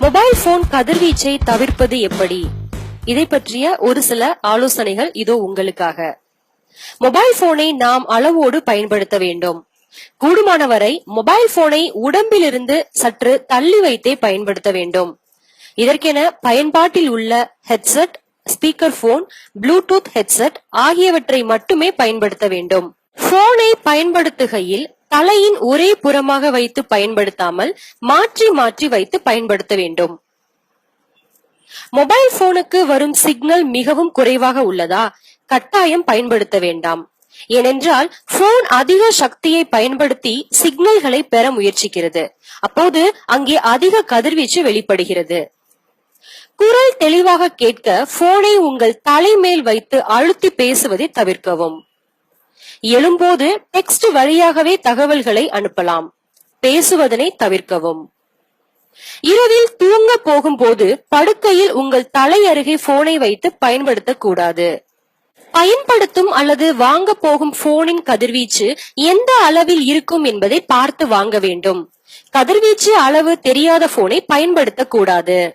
Mobile phone கதிர்வீச்சை தவிர்ப்பது எப்படி? இதை பற்றிய ஒரு சில ஆலோசனைகள் இதோ உங்களுக்காக. மொபைல் போனை நாம் அளவோடு பயன்படுத்த வேண்டும். கூடுமானவரை மொபைல் போனை உடம்பிலிருந்து சற்று தள்ளி வைத்தே பயன்படுத்த வேண்டும். இதற்கென பயன்பாட்டில் உள்ள headset speaker phone bluetooth headset ஆகியவற்றை மட்டுமே பயன்படுத்த வேண்டும். போனை பயன்படுத்துகையில் தலையின் ஒரே புறமாக வைத்து பயன்படுத்தாமல் மாற்றி மாற்றி வைத்து பயன்படுத்த வேண்டும். மொபைல் போனுக்கு வரும் சிக்னல் மிகவும் குறைவாக உள்ளதா? கட்டாயம் பயன்படுத்த வேண்டாம். ஏனென்றால் போன் அதிக சக்தியை பயன்படுத்தி சிக்னல்களை பெற முயற்சிக்கிறது. அப்போது அங்கே அதிக கதிர்வீச்சு வெளிப்படுகிறது. குரல் தெளிவாக கேட்க போனை உங்கள் தலைமேல் வைத்து அழுத்தி பேசுவதை தவிர்க்கவும். எழும்போது டெக்ஸ்ட் வழியாகவே தகவல்களை அனுப்பலாம். பேசுவதனை தவிர்க்கவும். இரவில் தூங்க போகும்போது படுக்கையில் உங்கள் தலை அருகே போனை வைத்து பயன்படுத்தக்கூடாது. பயன்படுத்தும் அல்லது வாங்க போகும் போனின் கதிர்வீச்சு எந்த அளவில் இருக்கும் என்பதை பார்த்து வாங்க வேண்டும். கதிர்வீச்சு அளவு தெரியாத போனை பயன்படுத்தக்கூடாது.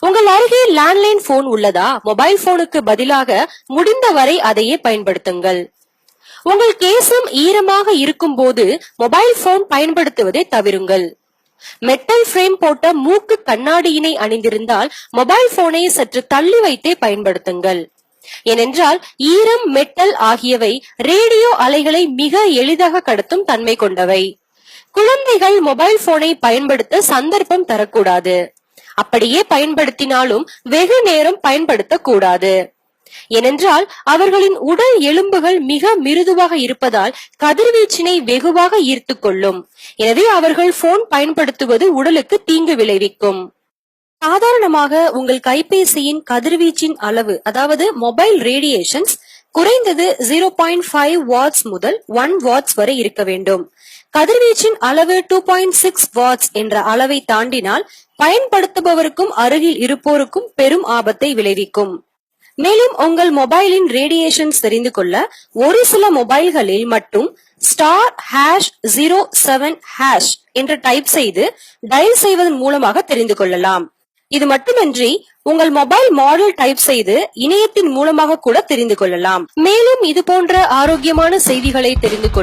உங்கள் அருகே லேண்ட்லைன் போன் உள்ளதா? மொபைல் போனுக்கு பதிலாக முடிந்தவரை அதையே பயன்படுத்துங்கள். உங்கள் கேசம் ஈரமாக இருக்கும் போது மொபைல் போன் பயன்படுத்துவதை தவிருங்கள். மெட்டல் பிரேம் போட்ட மூக்கு கண்ணாடியினை அணிந்திருந்தால் மொபைல் போனை சற்று தள்ளி வைத்தே பயன்படுத்துங்கள். ஏனென்றால் ஈரம் மெட்டல் ஆகியவை ரேடியோ அலைகளை மிக எளிதாக கடத்தும் தன்மை கொண்டவை. குழந்தைகள் மொபைல் போனை பயன்படுத்த சந்தர்ப்பம் தரக்கூடாது. அப்படியே பயன்படுத்தினாலும் வெகு நேரம் பயன்படுத்தக்கூடாது. ஏனென்றால் அவர்களின் உடல் எலும்புகள் மிக மிருதுவாக இருப்பதால் கதிர்வீச்சினை வெகுவாக ஈர்த்து கொள்ளும். எனவே அவர்கள் போன் பயன்படுத்துவது உடலுக்கு தீங்கு விளைவிக்கும். சாதாரணமாக உங்கள் கைபேசியின் கதிர்வீச்சின் அளவு அதாவது மொபைல் ரேடியேஷன்ஸ் குறைந்தது ஜீரோ பாயிண்ட் ஃபைவ் வாட்ஸ் முதல் ஒன் வாட்ஸ் வரை இருக்க வேண்டும். கதிர்வீச்சின் அளவு டூ பாயிண்ட் சிக்ஸ் வாட்ஸ் என்ற அளவை தாண்டினால் பயன்படுத்துபவருக்கும் அருகில் இருப்போருக்கும் பெரும் ஆபத்தை விளைவிக்கும். மேலும் உங்கள் மொபைலின் ரேடியேஷன் தெரிந்து கொள்ள ஒரு சில மொபைல்களில் மட்டும் star hash zero seven hash என்று டைப் செய்து டயல் செய்வதன் மூலமாக தெரிந்து கொள்ளலாம். இது மட்டுமின்றி உங்கள் மொபைல் மாடல் டைப் செய்து இணையத்தின் மூலமாக கூட தெரிந்து கொள்ளலாம். மேலும் இது போன்ற ஆரோக்கியமான செய்திகளை தெரிந்து கொள்ள